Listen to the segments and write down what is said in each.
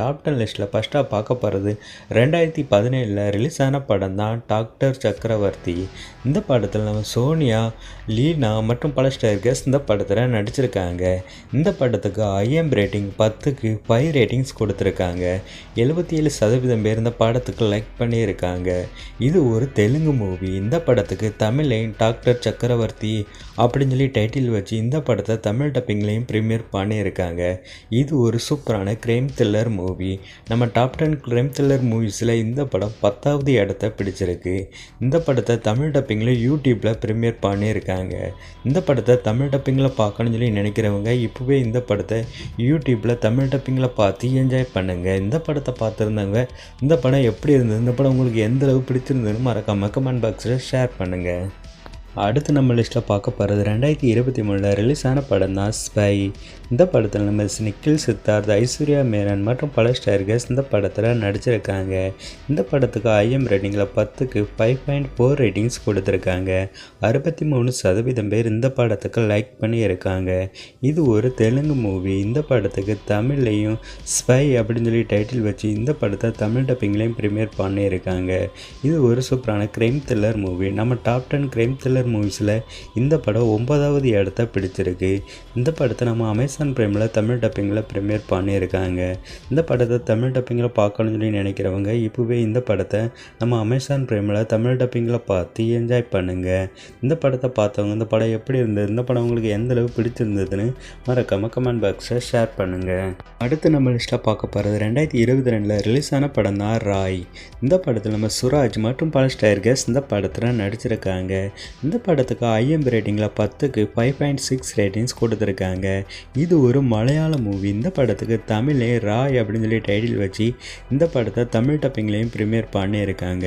Top ten லிஸ்ட்டில் ஃபஸ்ட்டாக பார்க்க போகிறது ரெண்டாயிரத்தி பதினேழில் ரிலீஸ் ஆன படம் தான் டாக்டர் சக்கரவர்த்தி. இந்த படத்தில் நம்ம சோனியா லீனா மற்றும் பல ஸ்டார்கர்ஸ் இந்த படத்தில் நடிச்சிருக்காங்க. இந்த படத்துக்கு ஐஎம் ரேட்டிங் பத்துக்கு ஃபைவ் ரேட்டிங்ஸ் கொடுத்துருக்காங்க. எழுபத்தி ஏழு சதவீதம் பேர் இந்த படத்துக்கு லைக் பண்ணியிருக்காங்க. இது ஒரு தெலுங்கு மூவி இந்த படத்துக்கு தமிழையும் டாக்டர் சக்கரவர்த்தி அப்படின்னு சொல்லி டைட்டில் வச்சு இந்த படத்தை தமிழ் டப்பிங்லேயும் ப்ரீமியர் பண்ணியிருக்காங்க. இது ஒரு சூப்பரான கிரைம் த்ரில்லர் மூவி நம்ம டாப் டென் கிரைம் த்ரில்லர் மூவிஸில் இந்த படம் பத்தாவது இடத்த பிடிச்சிருக்கு. இந்த படத்தை தமிழ் டப்பிங்கில் யூடியூப்பில் ப்ரீமியர் பண்ணியிருக்காங்க இந்த படத்தை தமிழ் டப்பிங்கில் பார்க்கணும்னு சொல்லி நினைக்கிறவங்க இப்போவே இந்த படத்தை யூடியூப்பில் தமிழ் டப்பிங்கில் பார்த்து என்ஜாய் பண்ணுங்கள் இந்த படத்தை பார்த்துருந்தவங்க இந்த படம் எப்படி இருந்தது? இந்த படம் உங்களுக்கு எந்த அளவு பிடிச்சிருந்ததுன்னு மறக்காம கமெண்ட் பாக்ஸில் ஷேர் பண்ணுங்கள் அடுத்து நம்ம லிஸ்ட்டில் பார்க்க போகிறது ரெண்டாயிரத்தி இருபத்தி மூணில் ரிலீஸ் ஆன படம் தான் ஸ்பை இந்த படத்தில் நம்ம நிக்கில் சித்தார்த் ஐஸ்வர்யா மேனன் மற்றும் பல ஸ்டார்கர்ஸ் இந்த படத்தில் நடிச்சிருக்காங்க. இந்த படத்துக்கு ஐஎம் ரேட்டிங்கில் பத்துக்கு ஃபைவ் பாயிண்ட் ஃபோர் ரேட்டிங்ஸ் கொடுத்துருக்காங்க. அறுபத்தி மூணு சதவீதம் பேர் இந்த படத்துக்கு லைக் பண்ணியிருக்காங்க. இது ஒரு தெலுங்கு மூவி இந்த படத்துக்கு தமிழ்லையும் ஸ்பை அப்படின்னு சொல்லி டைட்டில் வச்சு இந்த படத்தை தமிழ் டப்பிங்லேயும் ப்ரீமியர் பண்ணியிருக்காங்க. இது ஒரு சூப்பரான கிரைம் த்ரில்லர் மூவி நம்ம டாப் டென் கிரைம் த்ரில்லர் மூவிஸில் இந்த படம் ஒன்பதாவது இடத்த பிடிச்சிருக்கு. இந்த படத்தை நம்ம அமேசான் பிரைமில் தமிழ் டப்பிங்கில் ப்ரீமியர் பண்ணியிருக்காங்க. இந்த படத்தை தமிழ் டப்பிங்கில் பார்க்கணும்னு சொல்லி நினைக்கிறவங்க இப்போவே இந்த படத்தை நம்ம அமேசான் பிரைமில் தமிழ் டப்பிங்கில் பார்த்து என்ஜாய் பண்ணுங்கள் இந்த படத்தை பார்த்தவங்க இந்த படம் எப்படி இருந்தது இந்த படம் உங்களுக்கு எந்த அளவு பிடிச்சிருந்ததுன்னு மறக்காமல் கமெண்ட் பாக்ஸை ஷேர் பண்ணுங்கள் அடுத்து நம்ம லிஸ்ட்டாக பார்க்க போகிறது ரெண்டாயிரத்தி இருபத்தி ரெண்டில் ரிலீஸ் ஆன படம் தான் ராய் இந்த படத்தில் நம்ம சுராஜ் மற்றும் பல ஸ்டைர்கஸ் இந்த படத்தில் நடிச்சிருக்காங்க. இந்த படத்துக்கு ஐஎம் ரேட்டிங்கில் பத்துக்கு ஃபைவ் பாயிண்ட் சிக்ஸ் ரேட்டிங்ஸ் கொடுத்துருக்காங்க. இது ஒரு மலையாள மூவி இந்த படத்துக்கு தமிழே ராய் அப்படின்னு சொல்லி டைட்டில் வச்சு இந்த படத்தை தமிழ் டப்பிங்லேயும் ப்ரீமியர் பண்ணியிருக்காங்க.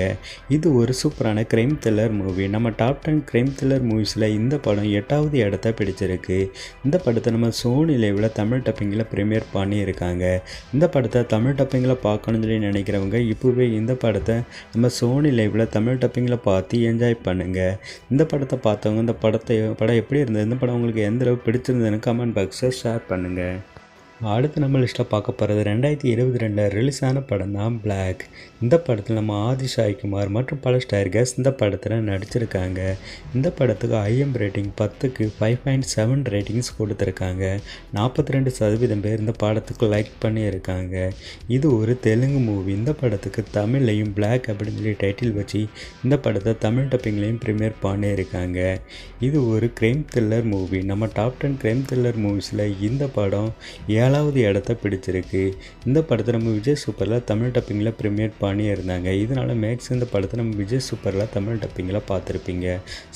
இது ஒரு சூப்பரான கிரைம் த்ரில்லர் மூவி நம்ம டாப் டென் கிரைம் த்ரில்லர் மூவிஸில் இந்த படம் எட்டாவது இடத்த பிடிச்சிருக்கு. இந்த படத்தை நம்ம சோனி லைவில் தமிழ் டப்பிங்கில் ப்ரீமியர் பண்ணியிருக்காங்க. இந்த படத்தை தமிழ் டப்பிங்கில் பார்க்கணும்னு சொல்லி நினைக்கிறவங்க இப்போவே இந்த படத்தை நம்ம சோனி லைவில் தமிழ் டப்பிங்கில் பார்த்து என்ஜாய் பண்ணுங்கள் இந்த படத்தை பார்த்தவங்க இந்த படத்தை படம் எப்படி இருந்தது? இந்த படம் உங்களுக்கு எந்த அளவுக்கு பிடிச்சிருந்ததுன்னு கமெண்ட் பாக்ஸில் ஷேர் பண்ணுங்கள் அடுத்து நம்ம லிஸ்ட்டில் பார்க்க போகிறது ரெண்டாயிரத்தி இருபத்தி ரெண்டில் ரிலீஸ் ஆன படம் தான் பிளாக் இந்த படத்தில் நம்ம ஆதி சாய்குமார் மற்றும் பல ஸ்டார்கர்ஸ் இந்த படத்தில் நடிச்சிருக்காங்க. இந்த படத்துக்கு ஐஎம் ரேட்டிங் பத்துக்கு ஃபைவ் பாயிண்ட் செவன் ரேட்டிங்ஸ் கொடுத்துருக்காங்க. நாற்பத்தி ரெண்டு சதவீதம் பேர் இந்த படத்துக்கு லைக் பண்ணியிருக்காங்க. இது ஒரு தெலுங்கு மூவி இந்த படத்துக்கு தமிழ்லையும் பிளாக் அப்படின்னு சொல்லி டைட்டில் வச்சு இந்த படத்தை தமிழ் டப்பிங்லேயும் ப்ரீமியர் பண்ணியிருக்காங்க. இது ஒரு கிரைம் த்ரில்லர் மூவி நம்ம டாப் டென் கிரைம் த்ரில்லர் மூவிஸில் இந்த படம் ஏ ஏழாவது இடத்த பிடிச்சிருக்கு. இந்த படத்தை நம்ம விஜய் சூப்பரில் தமிழ் டப்பிங்கில் ப்ரீமியர் பண்ணியிருந்தாங்க. இதனால் மேக்ஸ் இந்த படத்தை நம்ம விஜய் சூப்பரில் தமிழ் டப்பிங்கில் பார்த்துருப்பீங்க.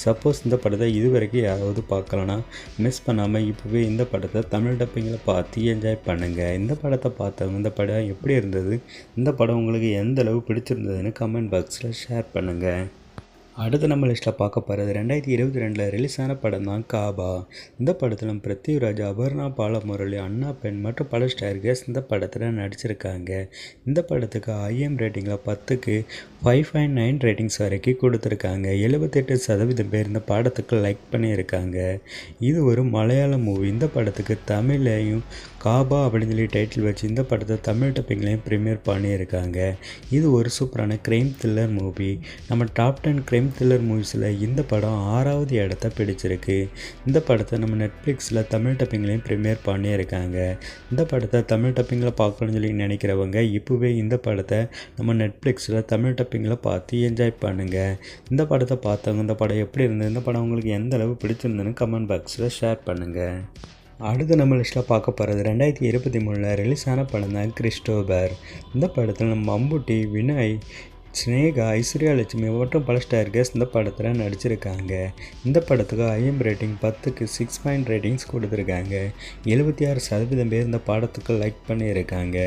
சப்போஸ் இந்த படத்தை இது வரைக்கும் யாராவது பார்க்கலனா மிஸ் பண்ணாமல் இப்போவே இந்த படத்தை தமிழ் டப்பிங்கில் பார்த்து என்ஜாய் பண்ணுங்கள் இந்த படத்தை பார்த்தவங்க இந்த படம் எப்படி இருந்தது? இந்த படம் உங்களுக்கு எந்த அளவு பிடிச்சிருந்ததுன்னு கமெண்ட் பாக்ஸில் ஷேர் பண்ணுங்கள் அடுத்து நம்ம லிஸ்ட்டில் பார்க்க போகிறது ரெண்டாயிரத்தி இருபத்தி ரெண்டில் ரிலீஸ் ஆன படம் தான் காபா. இந்த படத்தில் பிருத்திவிராஜ் அபர்ணா பாலமுரளி அண்ணா பெண் மற்றும் பல ஸ்டார்கர்ஸ் இந்த படத்தில் நடிச்சிருக்காங்க. இந்த படத்துக்கு ஐஎம் ரேட்டிங்கில் பத்துக்கு ஃபைவ் பாயிண்ட் நைன் ரேட்டிங்ஸ் வரைக்கும் கொடுத்துருக்காங்க. எழுபத்தெட்டு சதவீதம் பேர் இந்த படத்துக்கு லைக் பண்ணியிருக்காங்க. இது ஒரு மலையாள மூவி இந்த படத்துக்கு தமிழ்லையும் காபா அப்படின்னு சொல்லி டைட்டில் வச்சு இந்த படத்தை தமிழ் டப்பிங்லேயும் ப்ரீமியர் பண்ணியிருக்காங்க. இது ஒரு சூப்பரான க்ரைம் த்ரில்லர் மூவி நம்ம டாப் டென் க்ரைம் த்ரில்லர் மூவிஸில் இந்த படம் ஆறாவது இடத்த பிடிச்சிருக்கு. இந்த படத்தை நம்ம நெட்ஃப்ளிக்ஸில் தமிழ் டப்பிங்லேயும் ப்ரீமியர் பண்ணியிருக்காங்க. இந்த படத்தை தமிழ் டப்பிங்கில் பார்க்கணும்னு சொல்லி நினைக்கிறவங்க இப்போவே இந்த படத்தை நம்ம நெட்ஃப்ளிக்ஸில் தமிழ் டப்பிங்கில் பார்த்து என்ஜாய் பண்ணுங்கள் இந்த படத்தை பார்த்தவங்க இந்த படம் எப்படி இருந்தது இந்த படம் உங்களுக்கு எந்த அளவு பிடிச்சிருந்ததுன்னு கமெண்ட் பாக்ஸில் ஷேர் பண்ணுங்கள் அடுத்து நம்ம லிஸ்ட்டில் பார்க்க போகிறது ரெண்டாயிரத்தி இருபத்தி மூணில் ரிலீஸ் ஆன படம் தான் கிறிஸ்டோபர். இந்த படத்தில் நம்ம மம்புட்டி வினய் ஸ்னேகா ஐஸ்வர்யா லட்சுமி மற்றும் பல ஸ்டார்கர்ஸ் இந்த படத்தில் நடிச்சிருக்காங்க. இந்த படத்துக்கு ஐஎம் ரேட்டிங் பத்துக்கு சிக்ஸ் பாயிண்ட் ரேட்டிங்ஸ் கொடுத்துருக்காங்க. எழுபத்தி ஆறு சதவீதம் பேர் இந்த படத்துக்கு லைக் பண்ணியிருக்காங்க.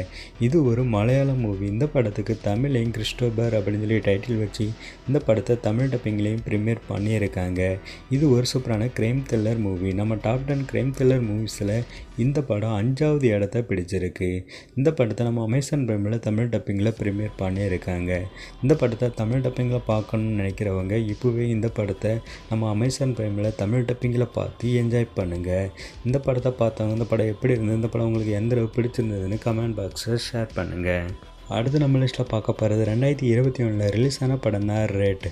இது ஒரு மலையாள மூவி. இந்த படத்துக்கு தமிழையும் கிறிஸ்டோபர் அப்படின்னு சொல்லி டைட்டில் வச்சு இந்த படத்தை தமிழ் டப்பிங்லேயும் ப்ரீமியர் பண்ணியிருக்காங்க. இது ஒரு சூப்பரான கிரைம் த்ரில்லர் மூவி நம்ம டாப் டென் கிரைம் த்ரில்லர் மூவிஸில் இந்த படம் அஞ்சாவது இடத்த பிடிச்சிருக்கு. இந்த படத்தை நம்ம அமேசான் பிரைமில் தமிழ் டப்பிங்கில் ப்ரீமியர் பண்ணியிருக்காங்க. இந்த படத்தை தமிழ் டப்பிங்கில் பார்க்கணுன்னு நினைக்கிறவங்க இப்போவே இந்த படத்தை நம்ம அமேசான் ப்ரைமில் தமிழ் டப்பிங்கில் பார்த்து என்ஜாய் பண்ணுங்கள் இந்த படத்தை பார்த்தவங்க இந்த படம் எப்படி இருந்தது இந்த படம் உங்களுக்கு எந்த அளவு பிடிச்சிருந்ததுன்னு கமெண்ட் பாக்ஸில் ஷேர் பண்ணுங்கள் அடுத்து நம்ம லிஸ்ட்டில் பார்க்க போகிறது ரெண்டாயிரத்தி இருபத்தி ஒன்றில் ரிலீஸ் ஆன படம் தான் ரேட்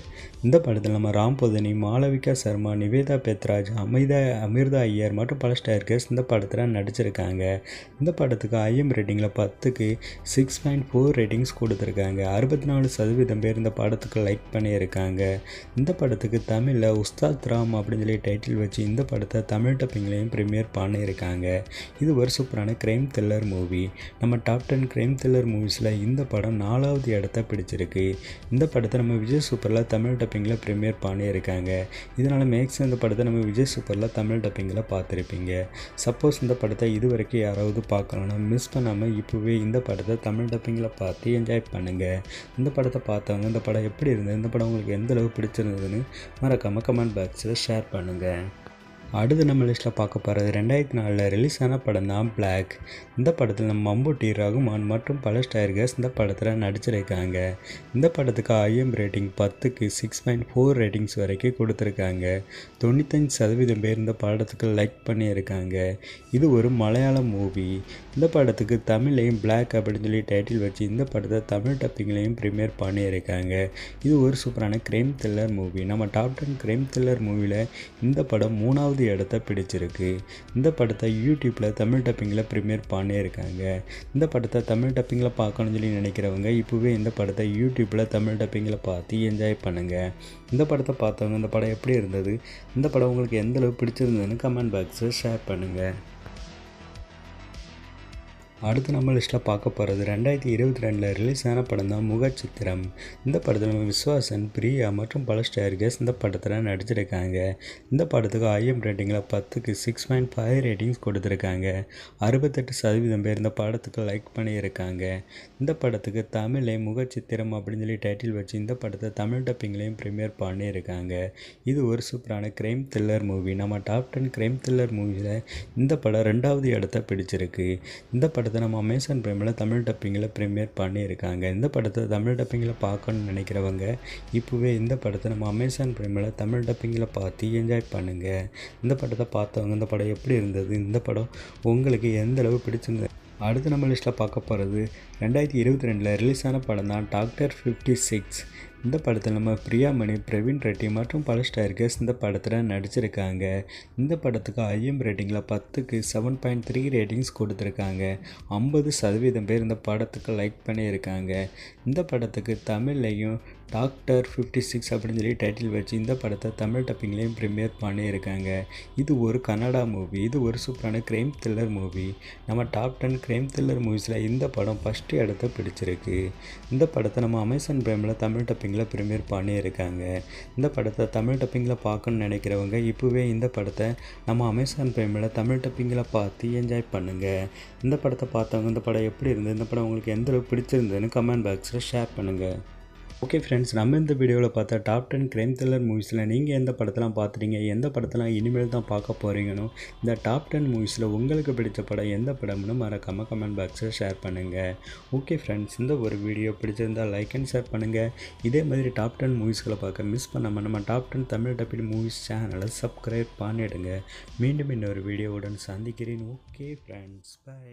இந்த படத்தில் நம்ம ராம் பொதனி மாளவிகா சர்மா நிவேதா பெத்ராஜ் அமிர்தா அமிர்தா ஐயர் மற்றும் பல ஸ்டார்கர்ஸ் இந்த படத்தில் நடிச்சிருக்காங்க. இந்த படத்துக்கு ஐஎம் ரேட்டிங்கில் பத்துக்கு சிக்ஸ் பாயிண்ட் ஃபோர் ரேட்டிங்ஸ் கொடுத்துருக்காங்க. அறுபத்தி நாலு சதவீதம் பேர் இந்த படத்துக்கு லைக் பண்ணியிருக்காங்க. இந்த படத்துக்கு தமிழில் உஸ்தாத் ராம் அப்படின்னு சொல்லி டைட்டில் வச்சு இந்த படத்தை தமிழ் டப்பிங்லேயும் ப்ரீமியர் பண்ணியிருக்காங்க. இது ஒரு சூப்பரான க்ரைம் த்ரில்லர் மூவி நம்ம டாப் டென் க்ரைம் த்ரில்லர் மூவிஸில் இந்த படம் நாலாவது இடத்த பிடிச்சிருக்கு. இந்த படத்தை நம்ம விஜய் சூப்பரில் தமிழ் டப்பிங்கில் ப்ரீமியர் பண்ணியிருக்காங்க. இதனால் மேக்ஸிமம் இந்த படத்தை நம்ம விஜய் சூப்பரில் தமிழ் டப்பிங்கில் பார்த்துருப்பீங்க. சப்போஸ் இந்த படத்தை இது வரைக்கும் யாராவது பார்க்கலன்னா மிஸ் பண்ணாமல் இப்போவே இந்த படத்தை தமிழ் டப்பிங்கில் பார்த்து என்ஜாய் பண்ணுங்கள் இந்த படத்தை பார்த்தவங்க இந்த படம் எப்படி இருந்தது இந்த படம் உங்களுக்கு எந்த அளவு பிடிச்சிருந்ததுன்னு மறக்காமல் கமெண்ட் பாக்ஸில் ஷேர் பண்ணுங்கள் அடுத்து நம்ம லிஸ்ட்டில் பார்க்க போகிறது ரெண்டாயிரத்தி நாலில் ரிலீஸ் ஆன படம் தான் பிளாக் இந்த படத்தில் நம்ம மம்பூட்டி ரகுமான் மற்றும் பல ஸ்டைர்கர்ஸ் இந்த படத்தில் நடிச்சிருக்காங்க. இந்த படத்துக்கு ஐஎம் ரேட்டிங் பத்துக்கு சிக்ஸ் பாயிண்ட் ஃபோர் ரேட்டிங்ஸ் வரைக்கும் கொடுத்துருக்காங்க. தொண்ணூத்தஞ்சு சதவீதம் பேர் இந்த படத்துக்கு லைக் பண்ணியிருக்காங்க. இது ஒரு மலையாள மூவி இந்த படத்துக்கு தமிழ்லையும் பிளாக் அப்படின்னு சொல்லி டைட்டில் வச்சு இந்த படத்தை தமிழ் டப்பிங்லேயும் ப்ரீமியர் பண்ணியிருக்காங்க. இது ஒரு சூப்பரான கிரைம் த்ரில்லர் மூவி நம்ம டாப் டென் கிரைம் த்ரில்லர் மூவியில் இந்த படம் மூணாவது இடத்த பிடிச்சிருக்கு. இந்த படத்தை யூடியூப்பில் தமிழ் டப்பிங்கில் ப்ரீமியர் பண்ணியிருக்காங்க இந்த படத்தை தமிழ் டப்பிங்கில் பார்க்கணும்னு சொல்லி நினைக்கிறவங்க இப்போவே இந்த படத்தை யூடியூப்பில் தமிழ் டப்பிங்கில் பார்த்து என்ஜாய் பண்ணுங்கள் இந்த படத்தை பார்த்தவங்க இந்த படம் எப்படி இருந்தது? இந்த படம் உங்களுக்கு எந்த அளவு பிடிச்சிருந்ததுன்னு கமெண்ட் பாக்ஸில் ஷேர் பண்ணுங்கள் அடுத்து நம்ம லிஸ்ட்டில் பார்க்க போகிறது ரெண்டாயிரத்தி இருபத்தி ரெண்டில் ரிலீஸ் ஆன படம் தான் முகச்சித்திரம். இந்த படத்தில் நம்ம விஸ்வாசன் பிரியா மற்றும் பல ஸ்டார்கஸ் இந்த படத்தில் நடிச்சிருக்காங்க. இந்த படத்துக்கு ஐஎம் ரேட்டிங்கில் பத்துக்கு சிக்ஸ் பாயிண்ட் ஃபைவ் ரேட்டிங்ஸ் கொடுத்துருக்காங்க. அறுபத்தெட்டு சதவீதம் பேர் இந்த படத்துக்கு லைக் பண்ணியிருக்காங்க. இந்த படத்துக்கு தமிழை முகச்சித்திரம் அப்படின்னு சொல்லி டைட்டில் வச்சு இந்த படத்தை தமிழ் டப்பிங்லேயும் ப்ரீமியர் பண்ணியிருக்காங்க. இது ஒரு சூப்பரான க்ரைம் த்ரில்லர் மூவி நம்ம டாப் டென் க்ரைம் த்ரில்லர் மூவியில் இந்த படம் ரெண்டாவது இடத்த பிடிச்சிருக்கு. இந்த படம் படத்தை நம்ம அமேசான் ப்ரைமில் தமிழ் டப்பிங்கில் ப்ரீமியர் பண்ணியிருக்காங்க. இந்த படத்தை தமிழ் டப்பிங்கில் பார்க்கணுன்னு நினைக்கிறவங்க இப்போவே இந்த படத்தை நம்ம அமேசான் ப்ரைமில் தமிழ் டப்பிங்கில் பார்த்து என்ஜாய் பண்ணுங்கள் இந்த படத்தை பார்த்தவங்க இந்த படம் எப்படி இருந்தது? இந்த படம் உங்களுக்கு எந்த அளவு பிடிச்சிருந்தது? அடுத்து நம்ம லிஸ்ட்டில் பார்க்க போகிறது ரெண்டாயிரத்தி இருபத்தி ரெண்டில் ரிலீஸான படம் தான் டாக்டர் ஃபிஃப்டி சிக்ஸ் இந்த படத்தில் நம்ம பிரியாமணி பிரவீன் ரெட்டி மற்றும் பல ஸ்டார்கர்ஸ் இந்த படத்தில் நடிச்சிருக்காங்க. இந்த படத்துக்கு ஐஎம் ரேட்டிங்கில் பத்துக்கு செவன் பாயிண்ட் த்ரீ ரேட்டிங்ஸ் கொடுத்துருக்காங்க. ஐம்பது சதவீதம் பேர் இந்த படத்துக்கு லைக் பண்ணியிருக்காங்க. இந்த படத்துக்கு தமிழ்லையும் டாக்டர் ஃபிஃப்டி சிக்ஸ் அப்படின்னு சொல்லி டைட்டில் வச்சு இந்த படத்தை தமிழ் டப்பிங்லேயும் ப்ரீமியர் பண்ணியிருக்காங்க. இது ஒரு கன்னடா மூவி இது ஒரு சூப்பரான க்ரைம் த்ரில்லர் மூவி நம்ம டாப் டென் க்ரைம் த்ரில்லர் மூவிஸில் இந்த படம் ஃபஸ்ட்டு இடத்த பிடிச்சிருக்கு. இந்த படத்தை நம்ம அமேசான் ப்ரைமில் தமிழ் டப்பிங்கில் ப்ரீமியர் பண்ணியிருக்காங்க. இந்த படத்தை தமிழ் டப்பிங்கில் பார்க்கணுன்னு நினைக்கிறவங்க இப்போவே இந்த படத்தை நம்ம அமேசான் ப்ரைமில் தமிழ் டப்பிங்கில் பார்த்து என்ஜாய் பண்ணுங்கள் இந்த படத்தை பார்த்தவங்க இந்த படம் எப்படி இருந்தது இந்த படம் உங்களுக்கு எந்த அளவுக்கு பிடிச்சிருந்ததுன்னு கமெண்ட் பாக்ஸில் ஷேர் பண்ணுங்கள் ஓகே ஃப்ரெண்ட்ஸ் நம்ம இந்த வீடியோவில் பார்த்தா டாப் டென் கிரைம் த்ரில்லர் மூவிஸில் நீங்கள் எந்த படத்தெல்லாம் பார்த்துறீங்க எந்த படத்தெல்லாம் இனிமேல் தான் பார்க்க போகிறீங்கன்னு இந்த டாப் டென் மூவிஸில் உங்களுக்கு பிடிச்ச படம் எந்த படம்னு மறக்காமல் கமெண்ட் பாக்ஸில் ஷேர் பண்ணுங்கள் ஓகே ஃப்ரெண்ட்ஸ் இந்த ஒரு வீடியோ பிடிச்சிருந்தால் லைக் அண்ட் ஷேர் பண்ணுங்கள் இதே மாதிரி டாப் டென் மூவிஸ்களை பார்க்க மிஸ் பண்ணாமல் நம்ம top ten Tamil dubbing movies சேனலை சப்ஸ்கிரைப் பண்ணிவிடுங்க மீண்டும் இன்னொரு வீடியோவுடன் சந்திக்கிறேன். Okay friends by